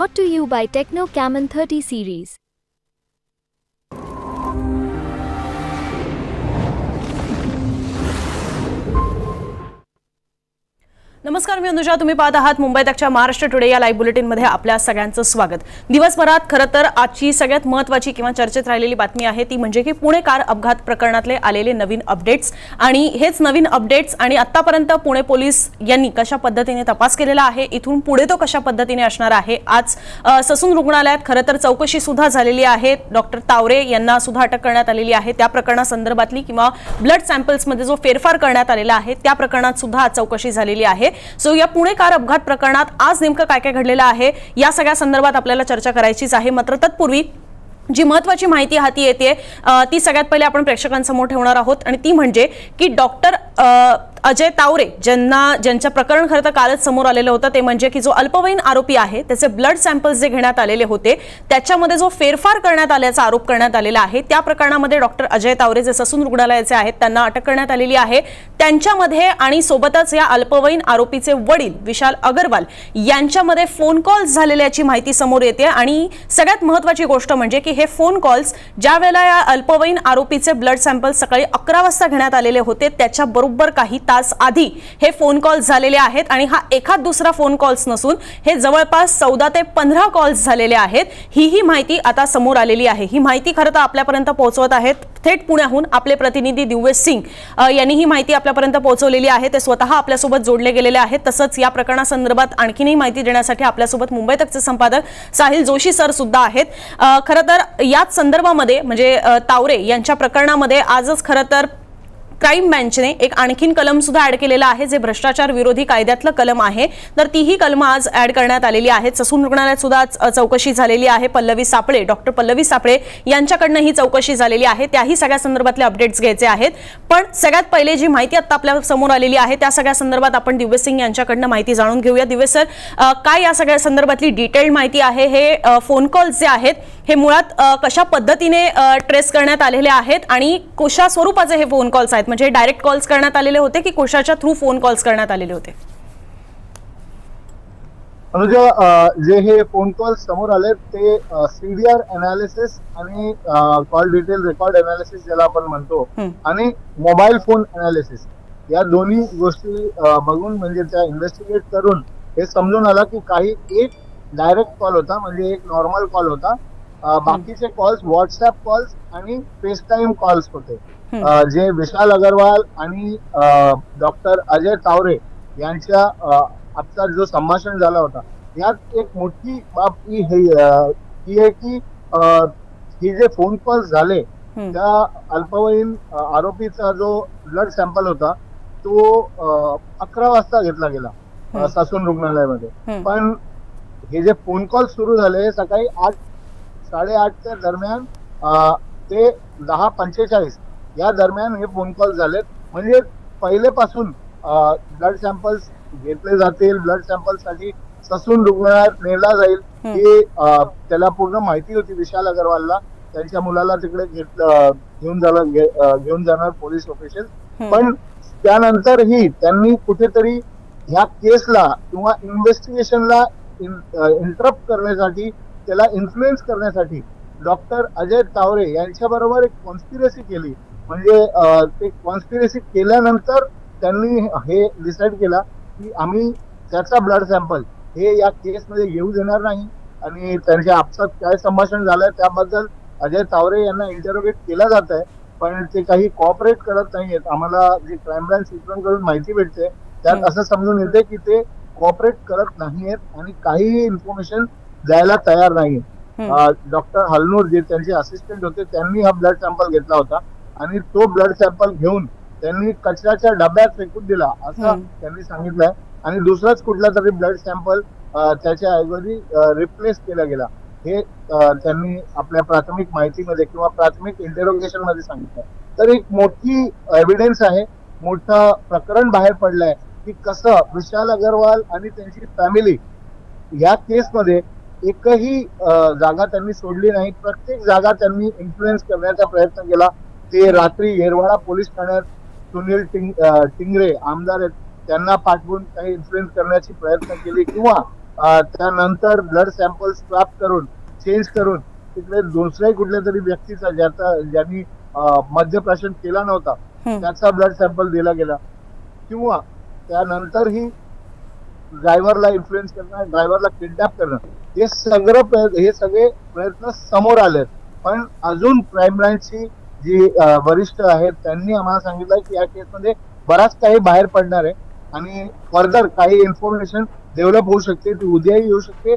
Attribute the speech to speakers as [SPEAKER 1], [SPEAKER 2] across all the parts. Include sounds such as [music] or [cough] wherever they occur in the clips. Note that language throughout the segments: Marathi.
[SPEAKER 1] Brought to you by Techno Camon 30 series.
[SPEAKER 2] नमस्कार मी अनुजा. तुम्ही पाहत आहात मुंबई तकच्या महाराष्ट्र टुडे या लाईव्ह बुलेटिनमध्ये आपल्या सगळ्यांचं स्वागत. दिवसभरात खरं तर आजची सगळ्यात महत्त्वाची किंवा चर्चेत राहिलेली बातमी आहे ती म्हणजे की पुणे कार अपघात प्रकरणातले आलेले नवीन अपडेट्स आणि हेच नवीन अपडेट्स आणि आतापर्यंत पुणे पोलीस यांनी कशा पद्धतीने तपास केलेला आहे इथून पुढे तो कशा पद्धतीने असणार आहे आज ससून रुग्णालयात खरं तर चौकशी सुद्धा झालेली आहे. डॉक्टर तावरे यांना सुद्धा अटक करण्यात आलेली आहे. त्या प्रकरणासंदर्भातली किंवा ब्लड सॅम्पल्समध्ये जो फेरफार करण्यात आलेला आहे त्या प्रकरणात सुद्धा आज चौकशी झालेली आहे. सो या पुणे कार अपघात प्रकरणात आज नेमकं काय काय घडलेलं आहे या सगळ्या संदर्भात आपल्याला चर्चा करायचीच आहे. मात्र तत्पूर्वी जी महत्वाची माहिती हाती येते ती सगळ्यात पहिले आपण प्रेक्षकांसमोर ठेवणार आहोत आणि ती म्हणजे की डॉक्टर अजय तावरे ज्यांना ज्यांचं प्रकरण खरं तर कालच समोर आलेलं होतं ते म्हणजे की जो अल्पवयीन आरोपी आहे त्याचे ब्लड सॅम्पल्स जे घेण्यात आलेले होते त्याच्यामध्ये जो फेरफार करण्यात आल्याचा आरोप करण्यात आलेला आहे त्या प्रकरणामध्ये डॉक्टर अजय तावरे जे ससून रुग्णालयाचे आहेत त्यांना अटक करण्यात आलेली आहे. त्यांच्यामध्ये आणि सोबतच या अल्पवयीन आरोपीचे वडील विशाल अगरवाल यांच्यामध्ये फोन कॉल्स झालेल्याची माहिती समोर येते आणि सगळ्यात महत्वाची गोष्ट म्हणजे की हे फोन कॉल्स ज्या वेळेला या अल्पवयीन आरोपीचे ब्लड सॅम्पल सकाळी अकरा वाजता घेण्यात आलेले होते त्याच्या बरोबर काही तास आधी हे फोन कॉल्स झालेले आहेत आणि हा एखाद दुसरा फोन कॉल्स नसून हे जवळपास चौदा ते पंधरा कॉल्स झालेले आहेत. ही ही माहिती आता समोर आलेली आहे. ही माहिती खरं तर आपल्यापर्यंत पोहोचवत आहेत. थेट पुण्याहून आपले प्रतिनिधी दिव्य सिंग यांनी ही माहिती आपल्यापर्यंत पोहोचवलेली आहे. ते स्वतः आपल्यासोबत जोडले गेलेले आहेत. तसंच या प्रकरणासंदर्भात आणखीनही माहिती देण्यासाठी आपल्यासोबत मुंबई तकचे संपादक साहिल जोशी सर सुद्धा आहेत खरं तर याच संदर्भामध्ये म्हणजे तावरे यांच्या प्रकरणामध्ये आजच खरं तर क्राईम बँचने एक आणखीन कलम सुद्धा ऍड केलेलं आहे जे भ्रष्टाचार विरोधी कायद्यातलं कलम आहे. तर तीही कलम आज ऍड करण्यात आलेली आहेत. ससून रुग्णालयात सुद्धा चौकशी झालेली आहे. पल्लवी सापळे डॉक्टर पल्लवी सापळे यांच्याकडनं ही चौकशी झालेली आहे. त्याही सगळ्या संदर्भातले अपडेट्स घ्यायचे आहेत. पण सगळ्यात पहिले जी माहिती आता आपल्यासमोर आलेली आहे त्या सगळ्या संदर्भात आपण दिव्य सिंग यांच्याकडनं माहिती जाणून घेऊया. दिव्य सर काय या सगळ्या संदर्भातली डिटेल्ड माहिती आहे? हे फोन कॉल्स जे आहेत हे मुळात कशा पद्धतीने ट्रेस करण्यात आलेले आहेत आणि कशा स्वरूपाचे हे फोन कॉल्स आहेत? म्हणजे डायरेक्ट कॉल्स करण्यात आलेले होते की कोशाच्या थ्रू फोन कॉल्स करण्यात आलेले होते?
[SPEAKER 3] अनुजा जे हे फोन कॉल समोर आले ते सीडीआर अनालिसिस आणि कॉल डिटेल रेकॉर्ड अनालिसिस ज्याला आपण म्हणतो. आणि मोबाईल फोन अनालिसिस या दोन्ही गोष्टी बघून म्हणजे त्या इन्व्हेस्टिगेट करून हे समजून आलं की काही एक डायरेक्ट कॉल होता म्हणजे एक नॉर्मल कॉल होता. बाकीचे कॉल्स व्हॉट्सअप कॉल्स आणि फेस टाइम कॉल्स होते जे विशाल अगरवाल आणि डॉक्टर अजय तावरे यांच्या आजचा जो संभाषण झाला होता यात एक मोठी बाब ही आहे की हे जे फोन कॉल्स झाले. त्या अल्पवयीन आरोपीचा जो ब्लड सॅम्पल होता तो अकरा वाजता घेतला गेला. ससून रुग्णालयामध्ये. पण हे जे फोन कॉल सुरू झाले सकाळी आठ साडेआठच्या दरम्यान ते दहा पंचेचाळीस या दरम्यान हे फोन कॉल झालेत म्हणजे पहिलेपासून ब्लड सॅम्पल्स घेतले जातील ब्लड सॅम्पलसाठी ससून रुग्णालयात नेला जाईल. ही त्याला पूर्ण माहिती होती विशाल अगरवालला त्यांच्या मुलाला तिकडे घेऊन जाणार घेऊन जाणार पोलीस
[SPEAKER 2] हम्म.
[SPEAKER 3] पण त्यानंतरही त्यांनी कुठेतरी ह्या केसला किंवा इन्व्हेस्टिगेशनला इंटरप्ट करण्यासाठी त्याला इन्फ्लुएन्स करण्यासाठी डॉक्टर अजय तावरे यांच्याबरोबर एक कॉन्स्पिरसी केली. म्हणजे ते कॉन्स्पिरसी केल्यानंतर त्यांनी हे डिसाईड केला की आम्ही त्याचा ब्लड सॅम्पल हे या केसमध्ये येऊ देणार नाही. आणि त्यांच्या आपसात काय संभाषण झालंय त्याबद्दल अजय तावरे यांना इंटरोगेट केला जात आहे पण ते काही कॉपरेट करत नाहीयेत. आम्हाला जे क्राईम ब्रांच सूत्रांकडून माहिती भेटते त्यात. असं समजून येते की ते कॉपरेट करत नाहीयेत. आणि काहीही इन्फॉर्मेशन द्यायला तयार
[SPEAKER 2] हम्म.
[SPEAKER 3] डॉक्टर हलनूर जे त्यांचे असिस्टंट होते त्यांनी हा ब्लड सॅम्पल घेतला होता. आणि तो ब्लड सॅम्पल घेऊन त्यांनी कचऱ्याच्या डब्यात फेकून दिला असं. त्यांनी सांगितलंय. आणि दुसराच कुठला तरी ब्लड सॅम्पल त्याच्या ऐवजी रिप्लेस केला गेला. हे त्यांनी आपल्या प्राथमिक माहितीमध्ये किंवा प्राथमिक इंटरोगेशनमध्ये सांगितलं तर एक मोठी एव्हिडन्स आहे मोठं प्रकरण बाहेर पडलंय की कसं विशाल अगरवाल आणि त्यांची फॅमिली या केसमध्ये एकही जागा त्यांनी सोडली नाही. प्रत्येक जागा त्यांनी इन्फ्लुएन्स करण्याचा प्रयत्न केला. ते रात्री येरवाडा पोलीस ठाण्यात सुनील टिंग टिंगरे आमदार आहेत. त्यांना पाठवून काही इन्फ्लुएन्स करण्याची प्रयत्न केली. किंवा त्यानंतर ब्लड सॅम्पल स्वॅप करून चेंज करून तिकडे दुसऱ्याही कुठल्या तरी व्यक्तीचा ज्याचा ज्यांनी मद्यप्राशन केला नव्हता. त्याचा ब्लड सॅम्पल दिला गेला. किंवा त्यानंतरही ड्रायव्हरला इन्फ्लुएन्स करणं ड्रायव्हरला किडनॅप करणं हे सगळं प्रयत्न हे सगळे प्रयत्न समोर आलेत. पण अजून क्राईम ब्रांचची जी वरिष्ठ आहेत त्यांनी आम्हाला सांगितलं की या केसमध्ये बराच काही बाहेर पडणार आहे आणि फर्दर काही इन्फॉर्मेशन डेव्हलप होऊ शकते. ती उद्याही येऊ शकते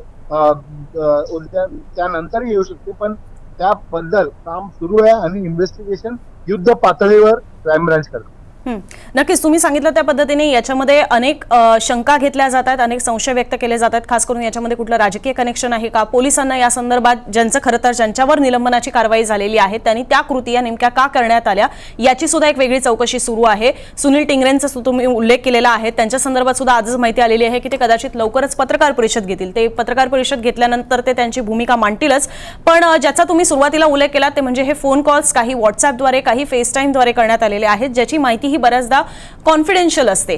[SPEAKER 3] उद्या त्यानंतरही येऊ शकते. पण त्याबद्दल काम सुरू आहे आणि इन्व्हेस्टिगेशन युद्ध पातळीवर क्राईम ब्रांच करते.
[SPEAKER 2] नक्कीच तुम्ही सांगितलं त्या पद्धतीने याच्यामध्ये अनेक शंका घेतल्या जात आहेत अनेक संशय व्यक्त केले जात आहेत खास करून याच्यामध्ये कुठलं राजकीय कनेक्शन आहे का? पोलिसांना या संदर्भात ज्यांचं खरं तर ज्यांच्यावर निलंबनाची कारवाई झालेली आहे त्यांनी त्या कृती या नेमक्या का करण्यात आल्या याची सुद्धा एक वेगळी चौकशी सुरू आहे. सुनील टिंगरेंचा तुम्ही उल्लेख केलेला आहे त्यांच्या संदर्भात सुद्धा आजच माहिती आलेली आहे की ते कदाचित लवकरच पत्रकार परिषद घेतील. ते पत्रकार परिषद घेतल्यानंतर ते त्यांची भूमिका मांडतीलच. पण ज्याचा तुम्ही सुरुवातीला उल्लेख केला ते म्हणजे हे फोन कॉल्स काही व्हॉट्सअपद्वारे काही फेस टाईमद्वारे करण्यात आलेले आहेत ज्याची माहिती ही बऱ्याचदा कॉन्फिडेन्शियल असते.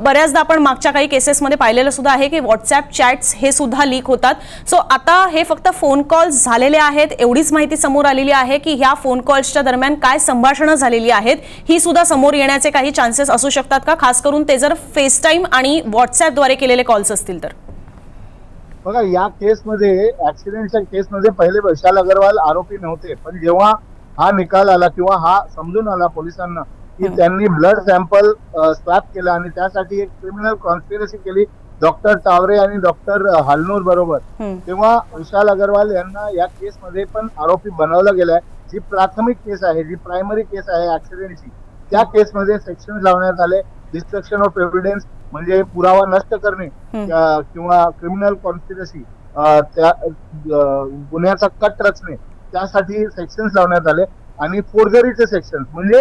[SPEAKER 2] बऱ्याचदा आपण मागच्या काही केसेसमध्ये पाहिलेलं सुद्धा आहे की व्हॉट्सअप चॅट्स हे सुद्धा लीक होतात. सो आता हे फक्त फोन कॉल्स झालेले आहेत एवढीच माहिती समोर आलेली आहे की ह्या फोन कॉल्सच्या दरम्यान काय संभाषणं झालेली आहेत ही सुद्धा समोर येण्याचे काही चान्सेस असू शकतात का? खास करून ते जर फेसटाईम आणि व्हॉट्सअपद्वारे केलेले कॉल्स असतील तर.
[SPEAKER 3] बघा या केसमध्ये ऍक्सिडेंटच्या केसमध्ये पहिले वैशाल अगरवाल आरोपी नव्हते. पण जेव्हा हा निकाल आला किंवा हा समजून आला पोलिसांना की त्यांनी ब्लड सॅम्पल स्वॅप केला आणि त्यासाठी एक क्रिमिनल कॉन्स्पिरसी केली डॉक्टर टावरे आणि डॉक्टर हालनूर बरोबर. तेव्हा विशाल अग्रवाल यांना या केसमध्ये पण आरोपी बनवलं गेलाय. जी प्राथमिक केस आहे जी प्रायमरी केस आहे ऍक्सिडेंटची त्या केसमध्ये सेक्शन लावण्यात आले. डिस्ट्रक्शन ऑफ एव्हिडन्स म्हणजे पुरावा नष्ट करणे किंवा क्रिमिनल कॉन्स्पिरसी त्या गुन्ह्याचा कट रचणे त्यासाठी सेक्शन्स लावण्यात आले. आणि फोर्जरीचे सेक्शन म्हणजे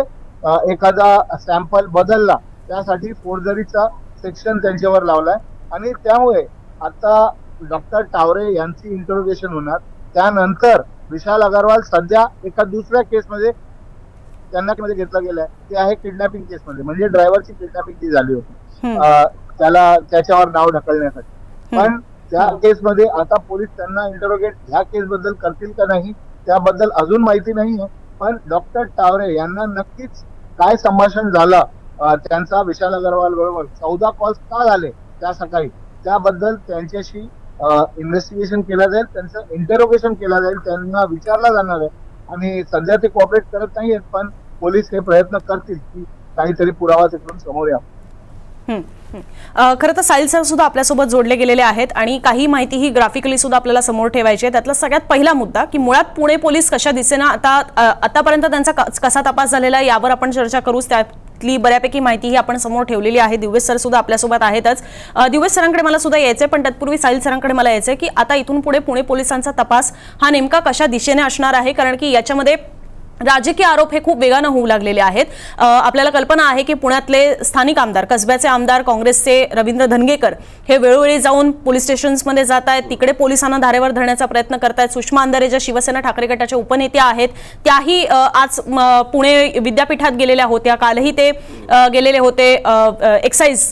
[SPEAKER 3] एखादा सॅम्पल बदलला त्यासाठी फोर्जरीचा सेक्शन त्यांच्यावर लावलाय. आणि त्यामुळे आता डॉक्टर टावरे यांची इंटरोगेशन होणार. त्यानंतर विशाल अगरवाल सध्या एका दुसऱ्या केसमध्ये त्यांना घेतला गेलाय. ते आहे किडनॅपिंग केसमध्ये म्हणजे ड्रायव्हरची किडनॅपिंग ती झाली होती. त्याला त्याच्यावर नाव ढकलण्यासाठी. पण त्या केसमध्ये आता पोलीस त्यांना इंटरोगेट ह्या केस बद्दल करतील का नाही त्याबद्दल अजून माहिती नाही आहे पण डॉक्टर टावरे यांना नक्कीच काय संभाषण झालं त्यांचा विशाल अग्रवाल बरोबर चौदा कॉल्स का झाले त्या सकाळी? त्याबद्दल त्यांच्याशी इन्व्हेस्टिगेशन केलं जाईल त्यांचं इंटरोगेशन केलं जाईल त्यांना विचारला जाणार आहे. आणि सध्या ते कॉपरेट करत नाहीयेत पण पोलीस हे प्रयत्न करतील की काहीतरी पुरावा तिकडून समोर
[SPEAKER 2] या खरं तर साहिल सर सुद्धा आपल्यासोबत जोडले गेलेले आहेत आणि काही माहिती ही ग्राफिकली सुद्धा आपल्याला समोर ठेवायची आहे. त्यातला सगळ्यात पहिला मुद्दा की मुळात पुणे पोलीस कशा दिसेना आता आतापर्यंत त्यांचा क- कसा तपास झालेला आहे यावर आपण चर्चा करूच. त्यातली बऱ्यापैकी माहिती ही आपण समोर ठेवलेली आहे. दिवेश सर सुद्धा आपल्यासोबत आहेतच. दिव्य सरांकडे मला सुद्धा यायचंय पण तत्पूर्वी साहिल सरांकडे मला यायचंय की आता इथून पुढे पुणे पोलिसांचा तपास हा नेमका कशा दिशेने असणार आहे? कारण की याच्यामध्ये राजकीय आरोप हे खूप वेगानं होऊ लागलेले आहेत. आपल्याला कल्पना आहे की पुण्यातले स्थानिक आमदार कसब्याचे आमदार काँग्रेसचे रवींद्र धनगेकर हे वेळोवेळी जाऊन पोलीस स्टेशन्समध्ये जात आहेत. तिकडे पोलिसांना धारेवर धरण्याचा प्रयत्न करतायत. सुषमा अंधारे ज्या शिवसेना ठाकरे गटाच्या उपनेत्या आहेत त्याही आज म, पुणे विद्यापीठात गेलेल्या होत्या. कालही ते गेलेले होते. एक्साईज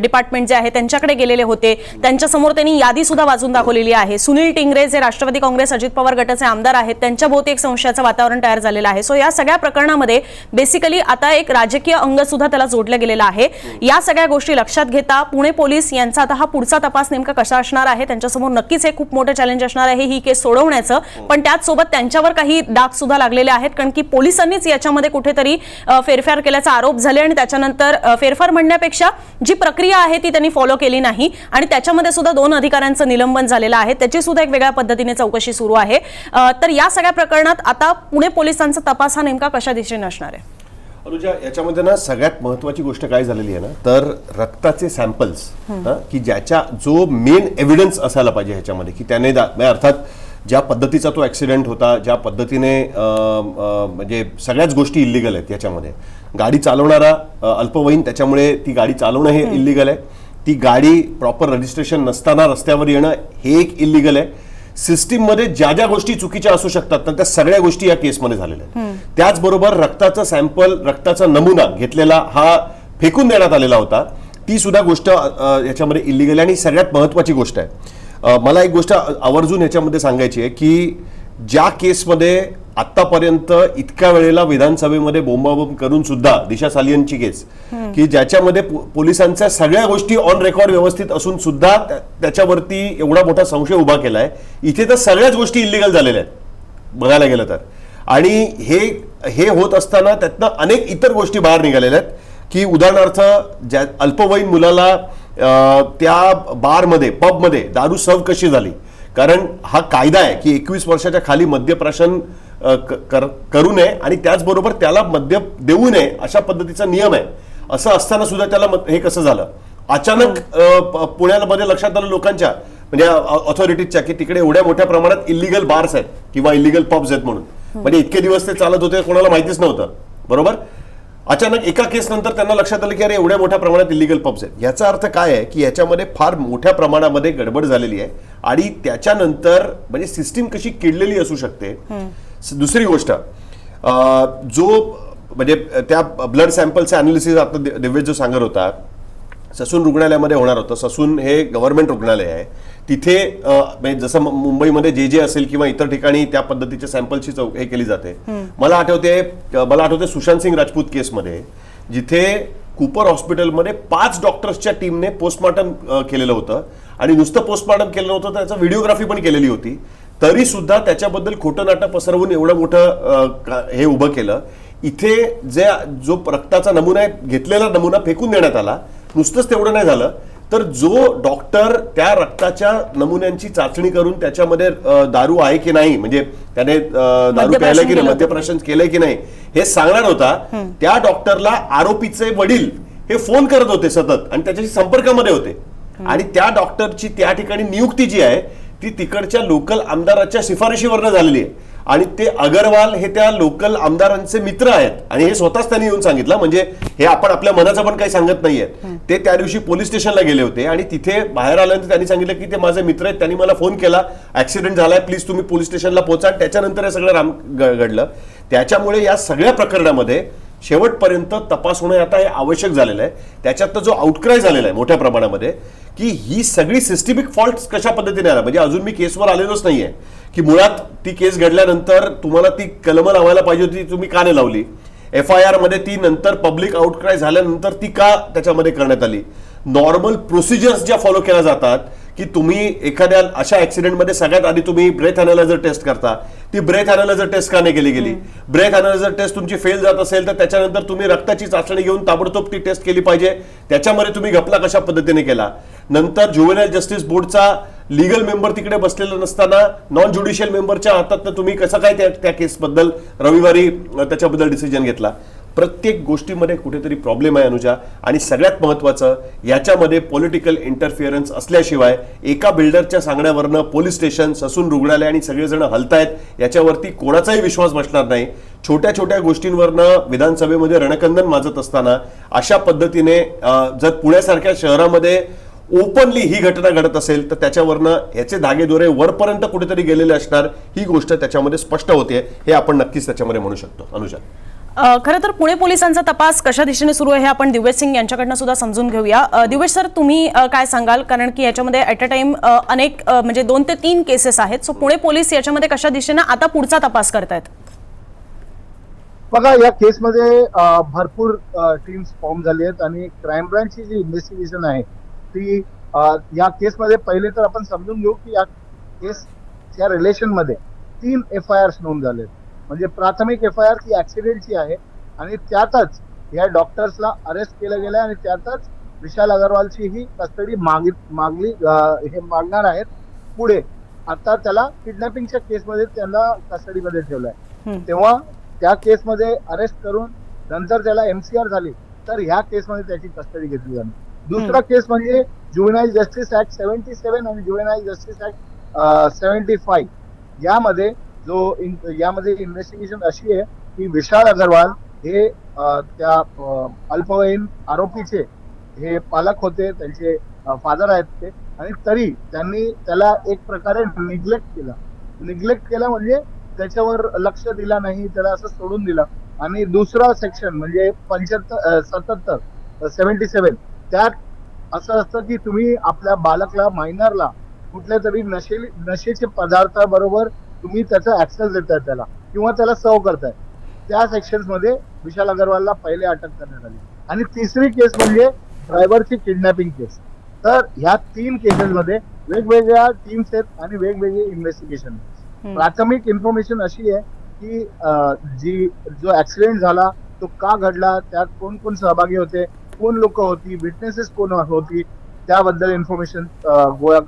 [SPEAKER 2] डिपार्टमेंट जे आहे त्यांच्याकडे गेलेले होते. त्यांच्यासमोर त्यांनी यादीसुद्धा वाजून वाचून दाखवलेली आहे. सुनील टिंगरे जे राष्ट्रवादी काँग्रेस अजित पवार गटाचे आमदार आहेत त्यांच्याभोवती एक संशयाचं वातावरण तयार झालेलं आहे. सो या सगळ्या प्रकरणामध्ये बेसिकली आता एक राजकीय अंग सुद्धा त्याला जोडलं गेलेलं आहे. या सगळ्या गोष्टी लक्षात घेता पुणे पोलीस यांचा आता हा पुढचा तपास नेमका कसा असणार आहे? त्यांच्यासमोर नक्कीच हे खूप मोठं चॅलेंज असणार आहे ही केस सोडवण्याचं. पण त्याचसोबत त्यांच्यावर काही डाग सुद्धा लागलेले आहेत कारण की पोलिसांनीच याच्यामध्ये कुठेतरी फेरफार केल्याचा आरोप झाले आणि त्याच्यानंतर फेरफार म्हणण्यापेक्षा जी प्रक्रिया आहे ती त्यांनी फॉलो केली नाही आणि त्याच्यामध्ये सुद्धा दोन अधिकाऱ्यांचं निलंबन झालेलं आहे. त्याची सुद्धा एक वेगळ्या पद्धतीने चौकशी सुरू आहे. तर या सगळ्या प्रकरणात आता पुणे पोलिसांचा तपास हा नेमका कशा दिशेने असणार आहे?
[SPEAKER 4] अनुजा याच्यामध्ये ना सगळ्यात महत्वाची गोष्ट काय झालेली आहे ना तर रक्ताचे सॅम्पल्स की ज्याच्या जो मेन एव्हिडन्स असायला पाहिजे ह्याच्यामध्ये की त्याने म्हणजे अर्थात ज्या पद्धतीचा तो ऍक्सिडेंट होता ज्या पद्धतीने म्हणजे सगळ्याच गोष्टी इलिगल आहेत याच्यामध्ये. गाडी चालवणारा अल्पवयीन त्याच्यामुळे ती गाडी चालवणं हे इलिगल आहे. ती गाडी प्रॉपर रजिस्ट्रेशन नसताना रस्त्यावर येणं हे एक इलिगल आहे. सिस्टीममध्ये ज्या ज्या गोष्टी चुकीच्या असू शकतात ना त्या सगळ्या गोष्टी या केसमध्ये झालेल्या आहेत. त्याचबरोबर रक्ताचा सॅम्पल रक्ताचा नमुना घेतलेला हा फेकून देण्यात आलेला होता. ती सुद्धा गोष्ट याच्यामध्ये इलिगल आणि सगळ्यात महत्वाची गोष्ट आहे. मला एक गोष्ट आवर्जून याच्यामध्ये सांगायची आहे की ज्या केसमध्ये आतापर्यंत इतक्या वेळेला विधानसभेमध्ये बोंबाबोंब करून सुद्धा दिशा सालियनची केस की ज्याच्यामध्ये पोलिसांच्या सगळ्या गोष्टी ऑन रेकॉर्ड व्यवस्थित असून सुद्धा त्या- त्याच्यावरती एवढा मोठा संशय उभा केलाय. इथे तर सगळ्याच गोष्टी इलिगल झालेल्या आहेत बघायला गेलं तर. आणि हे हे होत असताना त्यातनं अनेक इतर गोष्टी बाहेर निघालेल्या आहेत की उदाहरणार्थ ज्या अल्पवयीन मुलाला त्या बारमध्ये पबमध्ये दारू सर्व कशी झाली? कारण हा कायदा आहे की एकवीस वर्षाच्या खाली मद्यप्राशन कर- करू नये आणि त्याचबरोबर त्याला मद्य देऊ नये अशा पद्धतीचा नियम आहे. असं असताना सुद्धा त्याला हे कसं झालं? अचानक पुण्यामध्ये लक्षात आलं लोकांच्या म्हणजे ऑथॉरिटीजच्या की तिकडे एवढ्या मोठ्या प्रमाणात इलिगल बार्स आहेत किंवा इलिगल पब्स आहेत म्हणून. म्हणजे इतके दिवस ते चालत होते कोणाला माहितीच नव्हतं. बरोबर? अचानक एका केस नंतर त्यांना लक्षात आलं की अरे एवढ्या मोठ्या प्रमाणात इलिगल पब्स आहेत. याचा अर्थ काय आहे की याच्यामध्ये फार मोठ्या प्रमाणामध्ये गडबड झालेली आहे आणि त्याच्यानंतर म्हणजे सिस्टीम कशी किडलेली असू शकते. दुसरी गोष्ट जो म्हणजे त्या ब्लड सॅम्पलचे अनालिसिस आता दिव्य जो सांगत होता ससून रुग्णालयामध्ये होणार होतं. ससून हे गव्हर्नमेंट रुग्णालय आहे. तिथे म्हणजे जसं मुंबईमध्ये जे जे असेल किंवा इतर ठिकाणी त्या पद्धतीच्या सॅम्पलची चौ हे केली जाते. मला आठवते मला आठवते सुशांत सिंग राजपूत केसमध्ये जिथे कुपर हॉस्पिटलमध्ये पाच डॉक्टर्सच्या टीमने पोस्टमॉर्टम केलेलं होतं. आणि नुसतं पोस्टमॉर्टम केलं तर त्याचं व्हिडिओग्राफी पण केलेली होती. तरी सुद्धा त्याच्याबद्दल खोटं नाटं पसरवून एवढं मोठं हे उभं केलं. इथे जे जो रक्ताचा नमुना आहे घेतलेला नमुना फेकून देण्यात आला. नुसतंच तेवढं नाही झालं. तर जो डॉक्टर त्या रक्ताच्या नमुन्यांची चाचणी करून त्याच्यामध्ये दारू आहे की नाही म्हणजे त्याने दारू प्यायला की नाही. मद्यप्राशन केलंय की नाही हे सांगणार होता त्या डॉक्टरला आरोपीचे वडील हे फोन करत होते सतत आणि त्याच्याशी संपर्कामध्ये होते. आणि त्या डॉक्टरची त्या ठिकाणी नियुक्ती जी आहे ती तिकडच्या लोकल आमदाराच्या शिफारशीवरनं झालेली आहे. आणि ते अगरवाल हे त्या लोकल आमदारांचे मित्र आहेत. आणि हे स्वतःच त्यांनी येऊन सांगितलं. म्हणजे हे आपण आपल्या मनाचं पण काही सांगत नाहीये. ते त्या दिवशी पोलीस स्टेशनला गेले होते. आणि तिथे बाहेर आल्यानंतर त्यांनी सांगितलं की ते माझे मित्र आहेत. त्यांनी मला फोन केला. ऍक्सिडेंट झालाय. प्लीज तुम्ही पोलीस स्टेशनला पोहोचा. आणि त्याच्यानंतर हे सगळं राम घडलं. त्याच्यामुळे या सगळ्या प्रकरणामध्ये शेवटपर्यंत तपास होणं आता हे आवश्यक झालेलं आहे. त्याच्यातनं जो आउटक्राय झालेला आहे मोठ्या प्रमाणामध्ये की ही सगळी सिस्टमिक फॉल्ट कशा पद्धतीने आला म्हणजे अजून मी केसवर आलेलोच नाहीये. की मुळात ती केस घडल्यानंतर तुम्हाला ती कलम लावायला पाहिजे होती तुम्ही का नाही लावली. एफ आय आरमध्ये ती नंतर पब्लिक आउटक्राय झाल्यानंतर ती का त्याच्यामध्ये करण्यात आली? नॉर्मल प्रोसिजर्स ज्या फॉलो केल्या जातात की तुम्ही एखाद्या अशा ऍक्सिडेंटमध्ये सगळ्यात आधी तुम्ही ब्रेथ अनालायझर टेस्ट करता. ती ब्रेथ अनालायझर टेस्ट का नाही केली गेली? ब्रेथ अनालायझर टेस्ट तुमची फेल जात असेल तर त्याच्यानंतर तुम्ही रक्ताची चाचणी घेऊन ताबडतोब ती टेस्ट केली पाहिजे. त्याच्यामध्ये तुम्ही घपला कशा पद्धतीने केला? नंतर ज्युवेनाईल जस्टिस बोर्डचा लिगल मेंबर तिकडे बसलेला नसताना नॉन ज्युडिशियल मेंबरच्या हातात तुम्ही कसं काय त्या केसबद्दल रविवारी त्याच्याबद्दल डिसिजन घेतला? प्रत्येक गोष्टीमध्ये कुठेतरी प्रॉब्लेम आहे अनुजा. आणि सगळ्यात महत्वाचं याच्यामध्ये पॉलिटिकल इंटरफिअरन्स असल्याशिवाय एका बिल्डरच्या सांगण्यावरनं पोलीस स्टेशन ससून रुग्णालय आणि सगळेजण हलतायत याच्यावरती कोणाचाही विश्वास बसणार नाही. छोट्या छोट्या गोष्टींवरनं विधानसभेमध्ये रणकंदन माजत असताना अशा पद्धतीने जर पुण्यासारख्या शहरामध्ये ओपनली ही घटना घडत असेल तर त्याच्यावरनं ह्याचे धागेदोरे वरपर्यंत कुठेतरी गेलेले असणार ही गोष्ट त्याच्यामध्ये स्पष्ट होते. हे आपण नक्कीच त्याच्यामध्ये म्हणू शकतो. अनुजा.
[SPEAKER 2] खरं तर पुणे पोलिसांचा तपास कशा दिशेने सुरू आहे हे आपण दिवेश सिंग यांच्याकडनं सुद्धा समजून घेऊया. दिवेश सर तुम्ही काय सांगाल? कारण की याच्यामध्ये ॲट अ टाइम अनेक म्हणजे दोन ते तीन केसेस आहेत. सो पुणे पोलीस याच्यामध्ये कशा दिशेने आता पुढचा तपास करतायत?
[SPEAKER 3] बघा या केसमध्ये भरपूर टीम्स फॉर्म झाली आहेत आणि क्राईम ब्रांचची जी इन्व्हेस्टिगेशन आहे ती या केसमध्ये पहिले तर आपण समजून घेऊ की या केसच्या रिलेशनमध्ये तीन एफ आय आर्स नोंद झालेत. म्हणजे प्राथमिक एफ आय आर ती ऍक्सिडेंटची आहे आणि त्यातच या डॉक्टर्सला अरेस्ट केलं गेलं आणि त्यातच विशाल अगरवालची ही कस्टडी मागित मागली हे मागणार आहेत. पुढे आता त्याला किडनॅपिंगच्या केसमध्ये त्यांना कस्टडीमध्ये ठेवलंय.
[SPEAKER 2] हम्म.
[SPEAKER 3] तेव्हा त्या केसमध्ये अरेस्ट करून नंतर त्याला एमसीआर झाली तर ह्या केसमध्ये त्याची कस्टडी घेतली जाणार. दुसरा केस म्हणजे juvenile justice act seventy seven आणि juvenile justice act seventy five यामध्ये जो इन- यामध्ये इन्व्हेस्टिगेशन अशी आहे की विशाल अगरवाल हे त्या अल्पवयीन आरोपीचे हे पालक होते त्यांचे फादर आहेत ते. आणि तरी त्यांनी त्याला एक प्रकारे निग्लेक्ट केला. निग्लेक्ट केला म्हणजे त्याच्यावर लक्ष दिला नाही त्याला असं सोडून दिलं. आणि दुसरा सेक्शन म्हणजे पंच्याहत्तर सत्याहत्तर सेव्हन्टी सेव्हन त्यात असं असतं की तुम्ही आपल्या बालकला मायनरला कुठल्या तरी नशे नशेचे पदार्थ बरोबर तुम्ही त्याचा ऍक्सेस देताय त्याला किंवा त्याला सर्व करताय. त्या सेक्शनमध्ये विशाल अग्रवालला पहिले अटक करण्यात आली. आणि तिसरी केस म्हणजे ड्रायव्हरची किडनॅपिंग केस तर ह्या तीन केसेस मध्ये वेगवेगळ्या टीम्स आहेत आणि वेगवेगळे इन्व्हेस्टिगेशन. प्राथमिक इन्फॉर्मेशन अशी आहे की जी जो ऍक्सिडेंट झाला तो का घडला त्यात कोण कोण सहभागी होते कोण लोक होती विटनेसेस कोण होती त्याबद्दल इन्फॉर्मेशन गोळा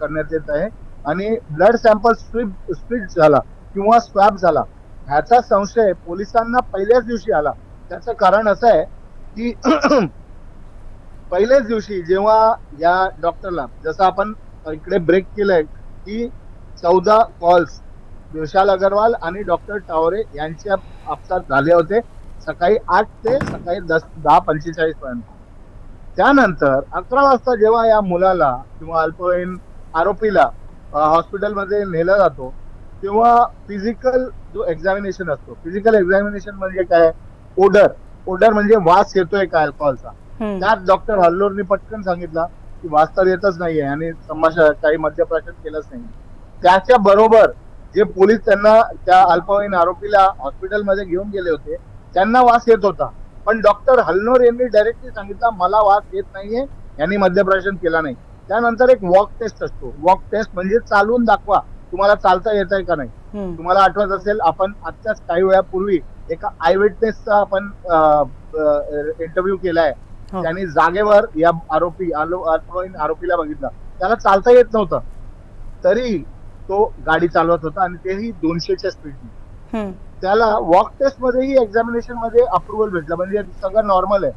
[SPEAKER 3] करण्यात येत आहे. आणि ब्लड सॅम्पल स्ट्रीप स्विट झाला किंवा स्वॅब झाला. ह्याचा संशय पोलिसांना पहिल्याच दिवशी आला. त्याचं कारण असं आहे की [clears throat] पहिल्याच दिवशी जेव्हा या डॉक्टरला जसं आपण इकडे ब्रेक केलंय की चौदा कॉल्स विशाल अगरवाल आणि डॉक्टर टावरे यांच्या आपसात झाले होते सकाळी आठ ते सकाळी दस दहा पंचेचाळीस पर्यंत. त्यानंतर अकरा वाजता जेव्हा या मुलाला किंवा अल्पवयीन आरोपीला हॉस्पिटलमध्ये नेला जातो तेव्हा फिजिकल जो एक्झामिनेशन असतो फिजिकल एक्झामिनेशन म्हणजे काय? ओडर ओडर म्हणजे वास येतोय का अल्कोहलचा. त्यात डॉक्टर हल्लोरनी पटकन सांगितलं की वास तर येतच नाहीये आणि संभाषण काही मद्यप्राशन केलंच नाही. त्याच्या बरोबर जे पोलीस त्यांना त्या अल्पवयीन आरोपीला हॉस्पिटलमध्ये घेऊन गेले होते त्यांना वास येत होता. पण डॉक्टर हल्लोर यांनी डायरेक्टली सांगितलं मला वास येत नाहीये यांनी मद्यप्राशन केला नाही. त्यानंतर एक वॉक टेस्ट असतो. वॉक टेस्ट म्हणजे चालून दाखवा तुम्हाला चालता येत आहे का नाही. तुम्हाला आठवत असेल आपण आत्ताच काही वेळापूर्वी एका आय विटनेसचा आपण इंटरव्ह्यू केलाय.
[SPEAKER 2] हो.
[SPEAKER 3] त्यांनी जागेवर या आरोपी आरोपीला बघितलं. त्याला चालता येत नव्हतं. तरी तो गाडी चालवत होता आणि तेही दोनशेच्या स्पीडने. त्याला वॉक टेस्ट मध्येही एक्झामिनेशनमध्ये अप्रुव्हल भेटलं. म्हणजे सगळं नॉर्मल आहे.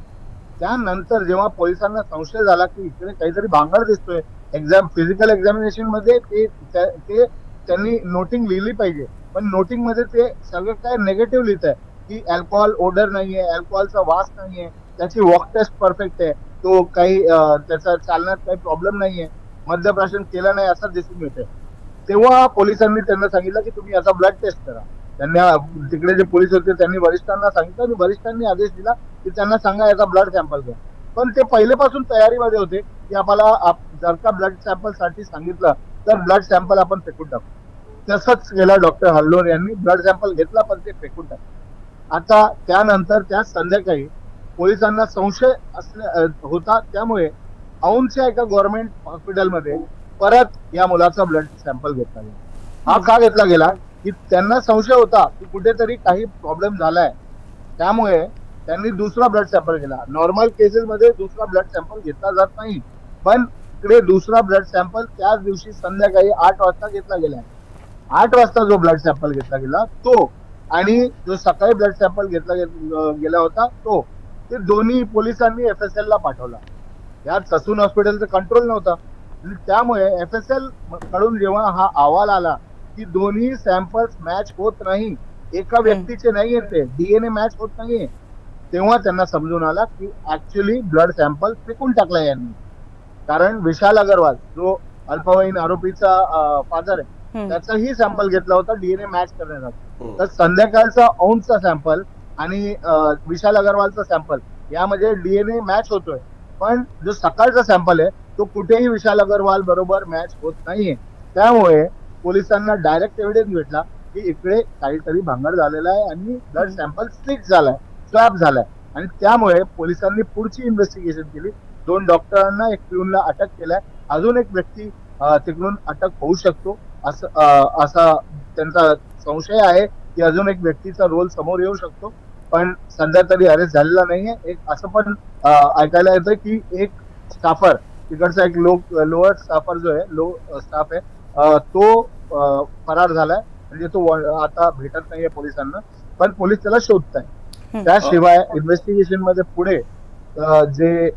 [SPEAKER 3] त्यानंतर जेव्हा पोलिसांना संशय झाला की इकडे काहीतरी भांगड दिसतोय एक्झाम फिजिकल एक्झामिनेशनमध्ये ते ते त्यांनी नोटिंग लिहिली पाहिजे. पण नोटिंगमध्ये ते सगळं काय नेगेटिव्ह लिहित आहे की अल्कोहोल ओडर नाहीये अल्कोहोलचा वास नाहीये त्याची वॉक टेस्ट परफेक्ट आहे तो काही त्याचा चालण्यात काही प्रॉब्लेम नाहीये मद्यप्राशन केला नाही असं दिसून येते तेव्हा पोलिसांनी त्यांना सांगितलं की तुम्ही याचा ब्लड टेस्ट करा. त्यांना तिकडे जे पोलीस होते त्यांनी वरिष्ठांना सांगितलं आणि वरिष्ठांनी आदेश दिला की त्यांना सांगा याचा ब्लड सॅम्पल घ्या. पण ते पहिलेपासून तयारीमध्ये होते की आम्हाला जर का ब्लड सॅम्पलसाठी सांगितलं तर ब्लड सॅम्पल आपण फेकून टाकू. तसंच केलं डॉक्टर हल्लोर यांनी ब्लड सॅम्पल घेतला पण ते फेकून टाकलं. आता त्यानंतर त्या संध्याकाळी पोलिसांना संशय असल्या होता. त्यामुळे औंधच्या एका गव्हर्नमेंट हॉस्पिटलमध्ये परत या मुलाचा ब्लड सॅम्पल घेतला गेला. हा का घेतला गेला? की त्यांना संशय होता की कुठेतरी काही प्रॉब्लेम झालाय. त्यामुळे त्यांनी दुसरा ब्लड सॅम्पल केला नॉर्मल केसेसमध्ये दुसरा ब्लड सॅम्पल घेतला जात नाही. पण इकडे दुसरा ब्लड सॅम्पल त्याच दिवशी संध्याकाळी आठ वाजता घेतला गेला आठ वाजता जो ब्लड सॅम्पल घेतला गेला तो आणि जो सकाळी ब्लड सॅम्पल घेतला गे- गेला होता तो. ते दोन्ही पोलिसांनी एफ एस एलला पाठवला. यात ससून हॉस्पिटलचं कंट्रोल नव्हता. त्यामुळे एफ एस एलकडून जेव्हा हा अहवाल आला की दोन्ही सॅम्पल्स मॅच होत नाही. एका व्यक्तीचे नाही ते. डीएनए मॅच होत नाहीये. तेव्हा त्यांना समजून आला की ऍक्च्युली ब्लड सॅम्पल फेकून टाकला यांनी. कारण विशाल अगरवाल जो अल्पवयीन आरोपीचा फादर आहे. त्याचाही सॅम्पल घेतला होता डीएनए मॅच करण्यासाठी. तर संध्याकाळचा औंधचा सॅम्पल आणि विशाल अगरवालचा सॅम्पल यामध्ये डीएनए मॅच होतोय. पण जो सकाळचा सॅम्पल आहे तो कुठेही विशाल अगरवाल बरोबर मॅच होत नाहीये. त्यामुळे पोलिसांना डायरेक्ट एव्हिडन्स भेटला की इकडे काहीतरी भांगड झालेला आहे आणि ब्लड सॅम्पल स्टिक झालाय स्वॅब झालाय. आणि त्यामुळे पोलिसांनी पुढची इन्व्हेस्टिगेशन केली. दोन डॉक्टरांना एक पिऊनला अटक केलाय. अजून एक व्यक्ती तिकडून अटक होऊ शकतो असं असा त्यांचा संशय आहे की अजून एक व्यक्तीचा रोल समोर येऊ शकतो. पण सध्या तरी अरेस्ट झालेला नाहीये. एक असं पण ऐकायला येतं की एक स्टाफर तिकडचा एक लो लोअर स्टाफर जो आहे लो स्टाफ आहे तो फरार झालाय. म्हणजे तो आता भेटत नाहीये पोलिसांना पण पोलीस त्याला शोधत आहे. त्याशिवाय इन्व्हेस्टिगेशनमध्ये पुढे जे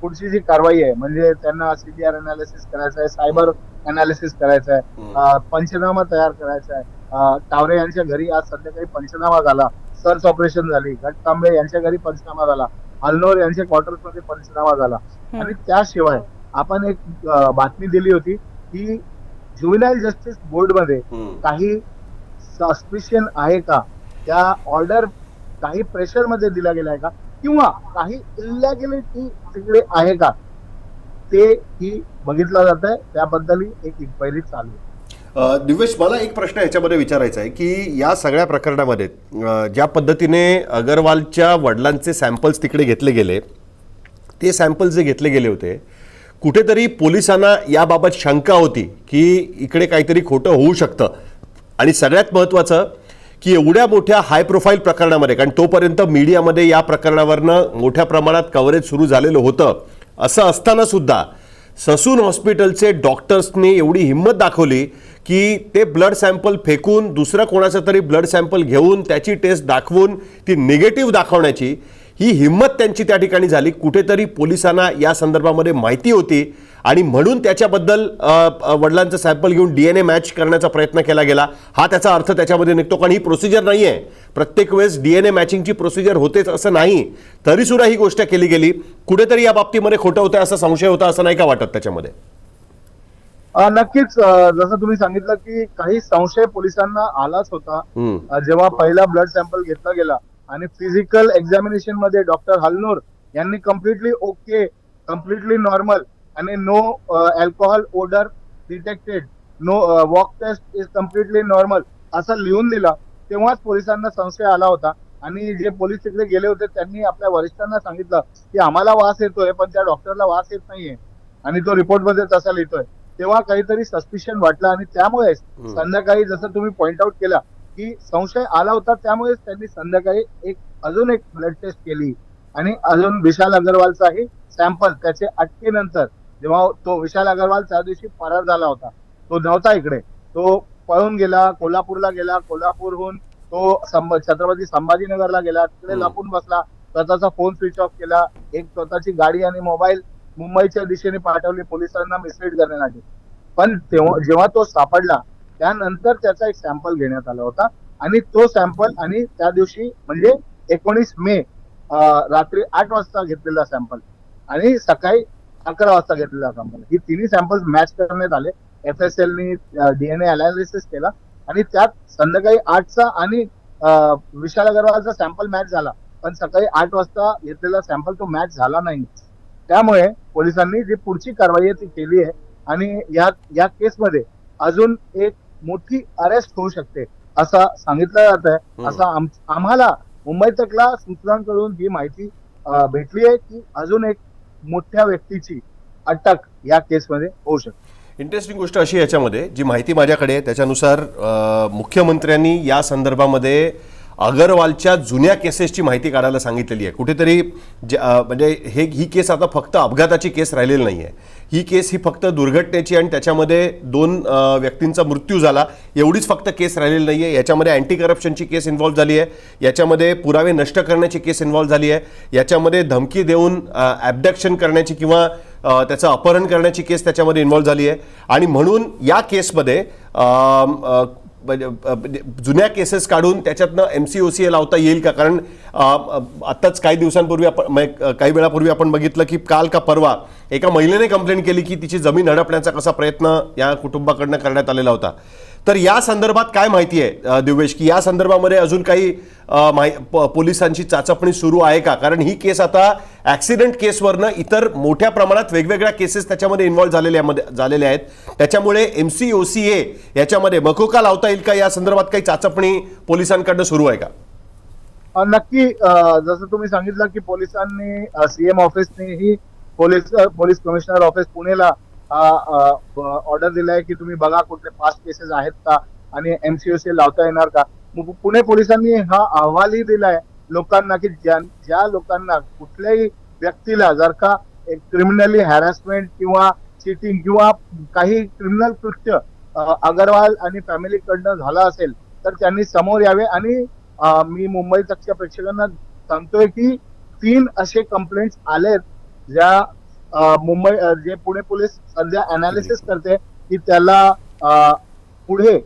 [SPEAKER 3] पुढची जी कारवाई आहे म्हणजे त्यांना सीडीआर अनालिसिस करायचं आहे सायबर अनालिसिस करायचं आहे पंचनामा तयार करायचा आहे तावरे यांच्या घरी आज संध्याकाळी पंचनामा झाला. सर्च ऑपरेशन झाली. घटकांबे यांच्या घरी पंचनामा झाला. अल्नोर यांच्या क्वार्टर्समध्ये पंचनामा झाला. आणि त्याशिवाय आपण एक बातमी दिली होती की ज्युबिनाईल जस्टिस बोर्डमध्ये
[SPEAKER 4] हम्म.
[SPEAKER 3] काही सस्पिशन आहे का? त्या ऑर्डर काही प्रेशरमध्ये दिला गेलाय का? किंवा काही इलॅगिलिटी तिकडे आहे का? ते ही बघितलं जात आहे त्याबद्दलही एक इन्क्वायरी चालू आहे.
[SPEAKER 4] दिवेश मला एक प्रश्न याच्यामध्ये विचारायचा आहे की या सगळ्या प्रकरणामध्ये ज्या पद्धतीने अगरवालच्या वडिलांचे सॅम्पल्स तिकडे घेतले गेले ते सॅम्पल्स जे घेतले गेले होते कुठेतरी पोलिसांना याबाबत शंका होती की इकडे काहीतरी खोटं होऊ शकतं. आणि सगळ्यात महत्त्वाचं की एवढ्या मोठ्या हाय प्रोफाईल प्रकरणामध्ये कारण तोपर्यंत मीडियामध्ये या प्रकरणावरनं मोठ्या प्रमाणात कव्हरेज सुरू झालेलं होतं. असं असताना सुद्धा ससून हॉस्पिटलचे डॉक्टर्सनी एवढी हिंमत दाखवली की ते ब्लड सॅम्पल फेकून दुसरं कोणाचं तरी ब्लड सॅम्पल घेऊन त्याची टेस्ट दाखवून ती निगेटिव्ह दाखवण्याची ही हिंमत त्यांची त्या ठिकाणी झाली. कुठेतरी पोलिसांना या संदर्भामध्ये माहिती होती आणि म्हणून त्याच्याबद्दल वडिलांचं सॅम्पल घेऊन डी एन ए मॅच करण्याचा प्रयत्न केला गेला. हा त्याचा अर्थ त्याच्यामध्ये निघतो कारण ही प्रोसिजर नाही आहे प्रत्येक वेळेस डी एन ए मॅचिंगची प्रोसिजर होतेच असं नाही. तरी सुद्धा ही गोष्ट केली गेली. कुठेतरी या बाबतीमध्ये खोटं होतं असा संशय होता असं नाही का वाटत त्याच्यामध्ये?
[SPEAKER 3] नक्कीच जसं तुम्ही सांगितलं की काही संशय पोलिसांना आलाच होता. जेव्हा पहिला ब्लड सॅम्पल घेतला गेला आणि फिजिकल एक्झामिनेशनमध्ये डॉक्टर हलनूर यांनी कम्प्लिटली ओके कम्प्लिटली नॉर्मल आणि no alcohol odour detected no walk test is completely normal असं लिहून दिलं. तेव्हाच पोलिसांना संशय आला होता. आणि जे पोलीस तिकडे गेले होते त्यांनी आपल्या वरिष्ठांना सांगितलं की आम्हाला वास येतोय पण त्या डॉक्टरला वास येत नाहीये. आणि तो रिपोर्टमध्ये तसा लिहितोय. तेव्हा काहीतरी सस्पिशन वाटलं आणि त्यामुळेच संध्याकाळी जसं तुम्ही पॉइंट आउट केला की संशय आला होता त्यामुळेच त्यांनी संध्याकाळी एक अजून एक ब्लड टेस्ट केली. आणि अजून विशाल अगरवालचाही सॅम्पल त्याचे अटकेनंतर जेव्हा तो विशाल अगरवाल त्या दिवशी फरार झाला होता तो नव्हता इकडे. तो पळून गेला कोल्हापूरला गेला कोल्हापूरहून तो छत्रपती संभाजीनगरला गेला तिकडे. लपून बसला स्वतःचा फोन स्विच ऑफ केला एक स्वतःची गाडी आणि मोबाईल मुंबईच्या दिशेने पाठवली पोलिसांना मिसलीड करण्यासाठी. पण तेव्हा जेव्हा तो सापडला त्यानंतर त्याचा एक सॅम्पल घेण्यात आला होता. आणि तो सॅम्पल आणि त्या दिवशी म्हणजे एकोणीस मे रात्री आठ वाजता घेतलेला सॅम्पल आणि सकाळी अकरा वाजता घेतलेला सॅम्पल. ही तिन्ही सॅम्पल्स मॅच करण्यात आले. एफ एस एलनी डीएनए अनालिसिस केला आणि त्यात संध्याकाळी आठचा आणि विशाल अगरवालचा सॅम्पल मॅच झाला. पण सकाळी आठ वाजता घेतलेला सॅम्पल तो मॅच झाला नाही. त्यामुळे पोलिसांनी जी पुढची कारवाई आहे ती केली आहे. आणि या या केसमध्ये अजून एक मोठी अरेस्ट होऊ शकते असं सांगितलं जात आहे. असं आम- आम्हाला मुंबई तकला सूत्रांकडून ही माहिती भेटली आहे की अजून एक मोठ्या व्यक्तीची अटक या केसमध्ये होऊ शकते
[SPEAKER 4] इंटरेस्टिंग गोष्ट अशी याच्यामध्ये जी माहिती माझ्याकडे त्याच्यानुसार मुख्यमंत्र्यांनी या संदर्भामध्ये अगरवालच्या जुन्या केसेसची माहिती काढायला सांगितलेली आहे. कुठेतरी म्हणजे हे ही केस आता फक्त अपघाताची केस राहिलेली नाही आहे ही केस ही फक्त दुर्घटनेची आणि त्याच्यामध्ये दोन व्यक्तींचा मृत्यू झाला एवढीच फक्त केस राहिलेली नाही आहे याच्यामध्ये अँटी करप्शनची केस इन्व्हॉल्व झाली आहे. याच्यामध्ये पुरावे नष्ट करण्याची केस इन्व्हॉल्व झाली आहे. याच्यामध्ये धमकी देऊन ॲबडक्शन करण्याची किंवा त्याचं अपहरण करण्याची केस त्याच्यामध्ये इन्व्हॉल्व झाली आहे. आणि म्हणून या केसमध्ये म्हणजे, म्हणजे जुन्या केसेस काढून त्याच्यातनं M C O C A लावता येईल का? कारण आत्ताच काही दिवसांपूर्वी आपण काही वेळापूर्वी आपण बघितलं की काल का परवा एका महिलेने कंप्लेंट केली की तिची जमीन हडपण्याचा कसा प्रयत्न या कुटुंबाकडनं करण्यात आलेला होता. तर या संदर्भात काय माहिती आहे दिवेश की या संदर्भामध्ये अजून काही माहि पोलिसांची चाचपणी सुरू आहे का? कारण ही केस आता ॲक्सिडेंट केसवरनं इतर मोठ्या प्रमाणात वेगवेगळ्या केसेस त्याच्यामध्ये इन्व्हॉल्व झालेल्या झालेल्या आहेत. त्याच्यामुळे M C O C A याच्यामध्ये मकोका लावता येईल का? या संदर्भात काही चाचपणी पोलिसांकडनं सुरू आहे का?
[SPEAKER 3] नक्की जसं तुम्ही सांगितलं की पोलिसांनी सीएम ऑफिसने ही पोलीस पोलीस कमिशनर ऑफिस पुणेला ऑर्डर दिलाय की तुम्ही बघा कुठले पास्ट केसेस आहेत का आणि एमसीओसी लावता येणार का? पुणे पोलिसांनी हा अहवालही दिलाय लोकांना की ज्या ज्या लोकांना कुठल्याही व्यक्तीला जर का एक क्रिमिनली हॅरॅसमेंट किंवा चिटिंग किंवा काही क्रिमिनल कृत्य अगरवाल आणि फॅमिलीकडनं झालं असेल तर त्यांनी समोर यावे आणि मी मुंबई तकच्या प्रेक्षकांना सांगतोय की तीन असे कंप्लेंट आलेत ज्या मुंबई जे पुणे पोलीस सध्या अनालिसिस करते की त्याला पुढे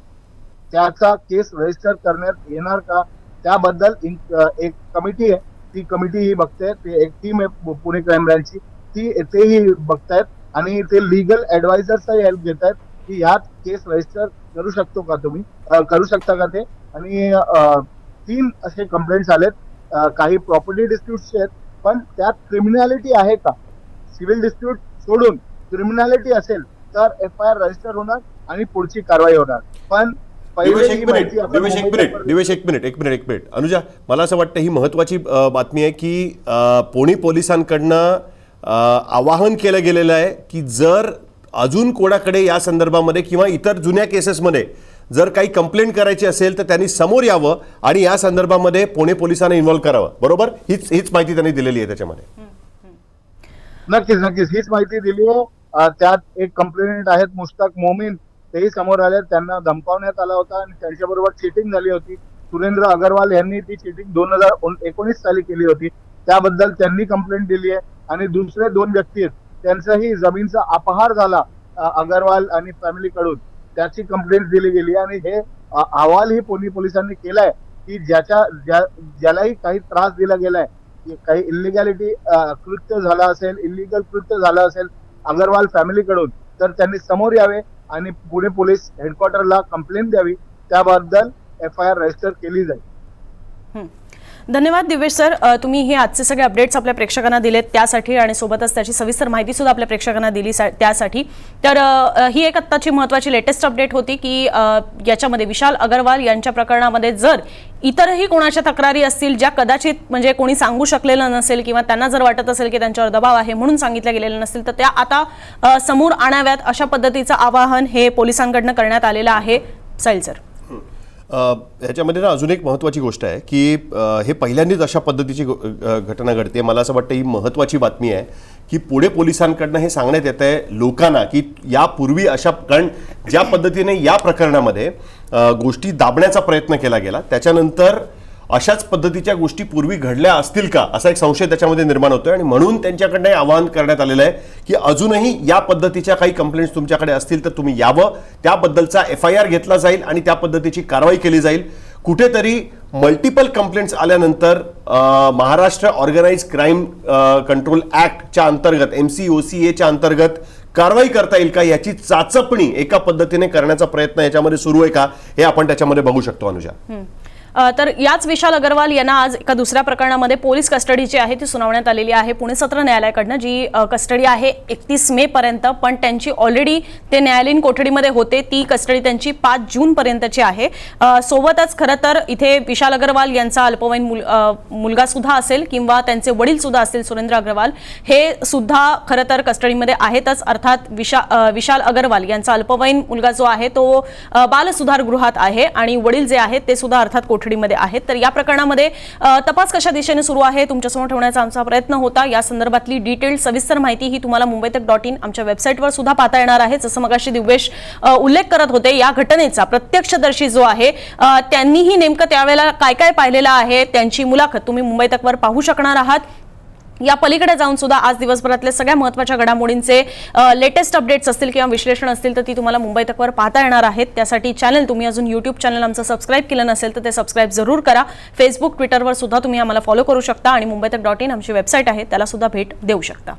[SPEAKER 3] त्याचा केस रजिस्टर करण्यात येणार का? त्याबद्दल एक कमिटी आहे. ती कमिटी ही बघते. ते एक टीम आहे पुणे क्राईम ब्रँचची ती तेही बघतायत आणि ते लिगल ऍडवायझरचाही हेल्प घेत आहेत की ह्यात केस रजिस्टर करू शकतो का तुम्ही? करू शकता का ते? आणि तीन असे कंप्लेंट्स आलेत. काही प्रॉपर्टी डिस्प्यूटचे आहेत पण त्यात क्रिमिनॅलिटी आहे का? सिव्हिल डिस्प्यूट सोडून क्रिमिनॅलिटी असेल तर एफ आय आर रजिस्टर होणार आणि पुढची कारवाई होणार. पण
[SPEAKER 4] दिवेश एक मिनिट दिवेश एक मिनिट दिवेश एक मिनिट एक मिनिट एक मिनिट. अनुजा मला असं वाटतं ही महत्वाची बातमी आहे की पुणे पोलिसांकडनं आवाहन केलं गेलेलं आहे की जर अजून कोणाकडे या संदर्भामध्ये किंवा इतर जुन्या केसेसमध्ये जर काही कंप्लेंट करायची असेल तर त्यांनी समोर यावं आणि या संदर्भामध्ये पुणे पोलिसांना इन्व्हॉल्व करावं. बरोबर? हीच हीच माहिती त्यांनी दिलेली आहे त्याच्यामध्ये.
[SPEAKER 3] नक्कीच नक्कीच. हीच माहिती दिली आहे त्यात एक कंप्लेंट आहेत मुश्ताक मोमीन. तेही समोर आले. त्यांना धमकावण्यात आला होता आणि त्यांच्याबरोबर चिटिंग झाली होती. सुरेंद्र अगरवाल यांनी ती चिटिंग दोन हजार एकोणीस साली केली होती. त्याबद्दल त्यांनी कंप्लेंट दिली आहे. आणि दुसरे दोन व्यक्ती आहेत. त्यांचाही जमीनचा अपहार झाला अगरवाल आणि फॅमिलीकडून त्याची कंप्लेंट दिली गेली आणि हे अहवालही पुणे पोलिसांनी केलाय की ज्याच्या ज्या- ज्यालाही काही त्रास दिला गेलाय काही इलिगॅलिटी कृत्य झालं असेल इलिगल कृत्य झालं असेल अगरवाल फॅमिलीकडून तर त्यांनी समोर यावे आणि पुणे पोलीस हेडक्वार्टरला कंप्लेंट द्यावी. त्याबद्दल एफ आय आर रजिस्टर केली जाईल.
[SPEAKER 2] धन्यवाद दिवेश सर. तुम्ही हे आजचे सगळे अपडेट्स आपल्या प्रेक्षकांना दिलेत त्यासाठी आणि सोबतच त्याची सविस्तर माहिती सुद्धा आपल्या प्रेक्षकांना दिली सा- त्यासाठी. तर ही एक आत्ताची महत्त्वाची लेटेस्ट अपडेट होती की याच्यामध्ये विशाल अगरवाल यांच्या प्रकरणामध्ये जर इतरही कोणाच्या तक्रारी असतील ज्या कदाचित म्हणजे कोणी सांगू शकलेलं नसेल किंवा त्यांना जर वाटत असेल की त्यांच्यावर दबाव आहे म्हणून सांगितलं गेलेलं नसेल तर त्या आता समोर आणाव्यात अशा पद्धतीचं आवाहन हे पोलिसांकडनं करण्यात आलेलं आहे. सैल सर.
[SPEAKER 4] ह्याच्यामध्ये ना अजून एक महत्त्वाची गोष्ट आहे की हे पहिल्यांदाच अशा पद्धतीची घटना घडते. मला असं वाटतं ही महत्त्वाची बातमी आहे की पुणे पोलिसांकडनं हे सांगण्यात येत आहे लोकांना की यापूर्वी अशा कारण ज्या पद्धतीने या प्रकरणामध्ये गोष्टी दाबण्याचा प्रयत्न केला गेला त्याच्यानंतर अशाच पद्धतीच्या गोष्टी पूर्वी घडल्या असतील का? असा एक संशय त्याच्यामध्ये निर्माण होतोय आणि म्हणून त्यांच्याकडनं आवाहन करण्यात आलेलं आहे की अजूनही या पद्धतीच्या काही कंप्लेंट्स तुमच्याकडे असतील तर तुम्ही यावं. त्याबद्दलचा एफ आय आर घेतला जाईल आणि त्या पद्धतीची कारवाई केली जाईल. कुठेतरी मल्टिपल कंप्लेंट्स आल्यानंतर महाराष्ट्र ऑर्गनाइज क्राईम कंट्रोल ऍक्टच्या अंतर्गत एम सी ओ सी एच्या अंतर्गत कारवाई करता येईल का? याची चाचपणी एका पद्धतीने करण्याचा प्रयत्न याच्यामध्ये सुरू आहे का? हे आपण त्याच्यामध्ये बघू शकतो अनुजा.
[SPEAKER 2] तर याच विशाल अगरवाल यांना आज एका दुसऱ्या प्रकरणामध्ये पोलीस कस्टडी जी आहे ती सुनावण्यात आलेली आहे. पुणे सत्र न्यायालयाकडनं जी कस्टडी आहे एकतीस मे पर्यंत पण त्यांची ऑलरेडी ते न्यायालयीन कोठडीमध्ये होते ती कस्टडी त्यांची पाच जून पर्यंतची आहे. सोबतच खरं तर इथे विशाल अगरवाल यांचा अल्पवयीन मुल मुलगा सुद्धा असेल किंवा त्यांचे वडील सुद्धा असतील सुरेंद्र अग्रवाल हे सुद्धा खरं तर कस्टडीमध्ये आहेतच. अर्थात विशा विशाल अगरवाल यांचा अल्पवयीन मुलगा जो आहे तो बालसुधारगृहात आहे आणि वडील जे आहेत ते सुद्धा अर्थात कोठडीमध्ये आहेत. तर या प्रकरणामध्ये तपास कशा दिशेने सुरू आहे? तुमच्यासमोर ठेवण्याचा आमचा प्रयत्न होता. या संदर्भातली डिटेल सविस्तर माहिती ही तुम्हाला मुंबई तक डॉट इन आमच्या वेबसाईटवर सुद्धा पाहता येणार आहे. जसं मगाशी दिवेश उल्लेख करत होते या घटनेचा प्रत्यक्षदर्शी जो आहे त्यांनीही नेमकं त्यावेळेला काय काय पाहिलेलं आहे? त्यांची मुलाखत तुम्ही मुंबई तकवर पाहू शकणार आहात. या पलीकडे जाऊन सुद्धा आज दिवसभरातल्या सगळ्या महत्त्वाच्या घडामोडींचे लेटेस्ट अपडेट्स असतील किंवा विश्लेषण असतील तर ती तुम्हाला मुंबई तकवर पाहता येणार आहेत. त्यासाठी चॅनल तुम्ही अजून युट्यूब चॅनल आमचं सबस्क्राईब केलं नसेल तर ते सबस्क्राईब जरूर करा. फेसबुक ट्विटरवर सुद्धा तुम्ही आम्हाला फॉलो करू शकता आणि मुंबई तक डॉट इन आमची वेबसाईट आहे त्याला सुद्धा भेट देऊ शकता.